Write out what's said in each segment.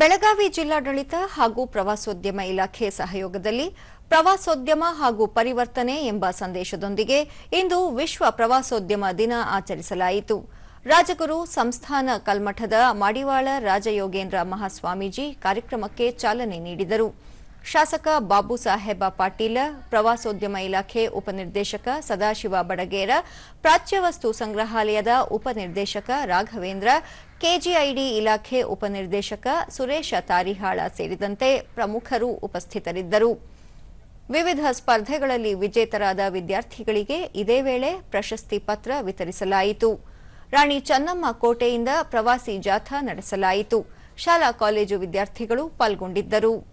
ಬೆಳಗಾವಿ ಜಿಲ್ಲಾಡಳಿತ ಹಾಗೂ ಪ್ರವಾಸೋದ್ಯಮ ಇಲಾಖೆ ಸಹಯೋಗದಲ್ಲಿ ಪ್ರವಾಸೋದ್ಯಮ ಹಾಗೂ ಪರಿವರ್ತನೆ ಎಂಬ ಸಂದೇಶದೊಂದಿಗೆ ಇಂದು ವಿಶ್ವ ಪ್ರವಾಸೋದ್ಯಮ ದಿನ ಆಚರಿಸಲಾಯಿತು. ರಾಜಗುರು ಸಂಸ್ಥಾನ ಕಲ್ಮಠದ ಮಡಿವಾಳ ರಾಜಯೋಗೇಂದ್ರ ಮಹಾಸ್ವಾಮೀಜಿ ಕಾರ್ಯಕ್ರಮಕ್ಕೆ ಚಾಲನೆ ನೀಡಿದರು. ಶಾಸಕ ಬಾಬು ಸಾಹೇಬ ಪಾಟೀಲ, ಪ್ರವಾಸೋದ್ಯಮ ಇಲಾಖೆ ಉಪನಿರ್ದೇಶಕ ಸದಾಶಿವ ಬಡಗೇರ ಪ್ರಾಚ್ಯವಸ್ತು ಸಂಗ್ರಹಾಲಯದ ಉಪನಿರ್ದೇಶಕ ರಾಘವೇಂದ್ರ, ಕೆಜಿಐಡಿ ಇಲಾಖೆ ಉಪನಿರ್ದೇಶಕ ಸುರೇಶ ತಾರಿಹಾಳ ಸೇರಿದಂತೆ ಪ್ರಮುಖರು ಉಪಸ್ಥಿತರಿದ್ದರು. ವಿವಿಧ ಸ್ಪರ್ಧೆಗಳಲ್ಲಿ ವಿಜೇತರಾದ ವಿದ್ಯಾರ್ಥಿಗಳಿಗೆ ಇದೇ ವೇಳೆ ಪ್ರಶಸ್ತಿ ಪತ್ರ ವಿತರಿಸಲಾಯಿತು. ರಾಣಿ ಚೆನ್ನಮ್ಮ ಕೋಟೆಯಿಂದ ಪ್ರವಾಸಿ ಜಾಥಾ ನಡೆಸಲಾಯಿತು. ಶಾಲಾ ಕಾಲೇಜು ವಿದ್ಯಾರ್ಥಿಗಳು ಪಾಲ್ಗೊಂಡಿದ್ದರು.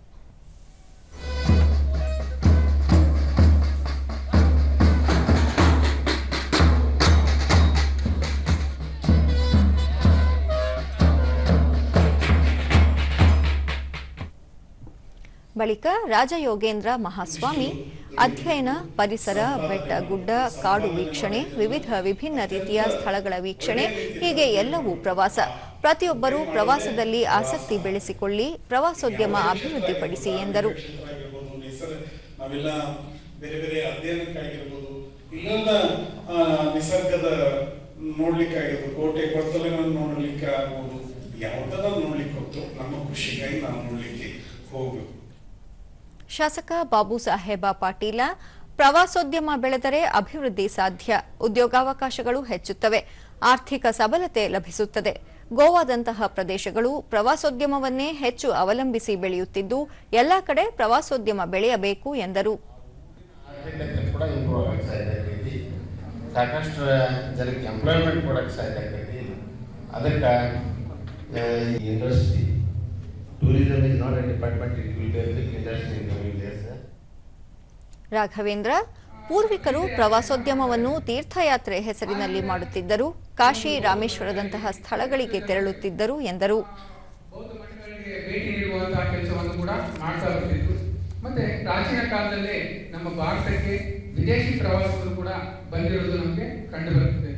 ಬಳಿಕ ರಾಜಯೋಗೇಂದ್ರ ಮಹಾಸ್ವಾಮಿ, ಅಧ್ಯಯನ ಪರಿಸರ, ಬೆಟ್ಟ, ಗುಡ್ಡ, ಕಾಡು ವೀಕ್ಷಣೆ, ವಿವಿಧ ವಿಭಿನ್ನ ರೀತಿಯ ಸ್ಥಳಗಳ ವೀಕ್ಷಣೆ, ಹೀಗೆ ಎಲ್ಲವೂ ಪ್ರವಾಸ. ಪ್ರತಿಯೊಬ್ಬರೂ ಪ್ರವಾಸದಲ್ಲಿ ಆಸಕ್ತಿ ಬೆಳೆಸಿಕೊಳ್ಳಿ, ಪ್ರವಾಸೋದ್ಯಮ ಅಭಿವೃದ್ಧಿಪಡಿಸಿ ಎಂದರು. ನೋಡ್ಲಿಕ್ಕೆ ಆಗ್ಬೋದು ಯಾವುದನ್ನ ನೋಡ್ಲಿಕ್ಕೆ ಹೋಗ್ತು ನಮ್ಮ ಖುಷಿಗಾಗಿ ನಾವು ನೋಡ್ಲಿಕ್ಕೆ ಹೋಗ್ಬೇಕು ಶಾಸಕ ಬಾಬು ಸಾಹೇಬ ಪಾಟೀಲ, ಪ್ರವಾಸೋದ್ಯಮ ಬೆಳೆದರೆ ಅಭಿವೃದ್ಧಿ ಸಾಧ್ಯ, ಉದ್ಯೋಗಾವಕಾಶಗಳು ಹೆಚ್ಚುತ್ತವೆ, ಆರ್ಥಿಕ ಸಬಲತೆ ಲಭಿಸುತ್ತದೆ. ಗೋವಾದಂತಹ ಪ್ರದೇಶಗಳು ಪ್ರವಾಸೋದ್ಯಮವನ್ನೇ ಹೆಚ್ಚು ಅವಲಂಬಿಸಿ ಬೆಳೆಯುತ್ತಿದ್ದು, ಎಲ್ಲ ಕಡೆ ಪ್ರವಾಸೋದ್ಯಮ ಬೆಳೆಯಬೇಕು ಎಂದರು. ಸಾಕಷ್ಟು ಜನಕ್ಕೆ ಎಂಪ್ಲಾಯ್ಮೆಂಟ್ ಕೊಡಕ್ಕೆ ಸಾಧ್ಯ ಅದಕ್ಕೆ industry tourism is not a department it will be big industry in coming days Raghavendra ಪೂರ್ವಿಕರು ಪ್ರವಾಸೋದ್ಯಮವನ್ನು ತೀರ್ಥಯಾತ್ರೆ ಹೆಸರಿನಲ್ಲಿ ಮಾಡುತ್ತಿದ್ದರು. ಕಾಶಿ ರಾಮೇಶ್ವರದಂತಹ ಸ್ಥಳಗಳಿಗೆ ತೆರಳುತ್ತಿದ್ದರು ಎಂದರು. ಬೌದ್ಧ ಮಠಗಳಿಗೆ ಭೇಟಿ ನೀಡುವಂತಹ ಕೆಲಸವನ್ನು ಕೂಡ ಮಾಡ್ತಾ ಬರ್ತಿದ್ರು ಮತ್ತೆ ಪ್ರಾಚೀನ ಕಾಲದಲ್ಲೇ ನಮ್ಮ ಭಾರತಕ್ಕೆ ವಿದೇಶಿ ಪ್ರವಾಸಿಗರು ಕೂಡ ಬಂದಿರೋದು ನಮಗೆ ಕಂಡು ಬರುತ್ತದೆ.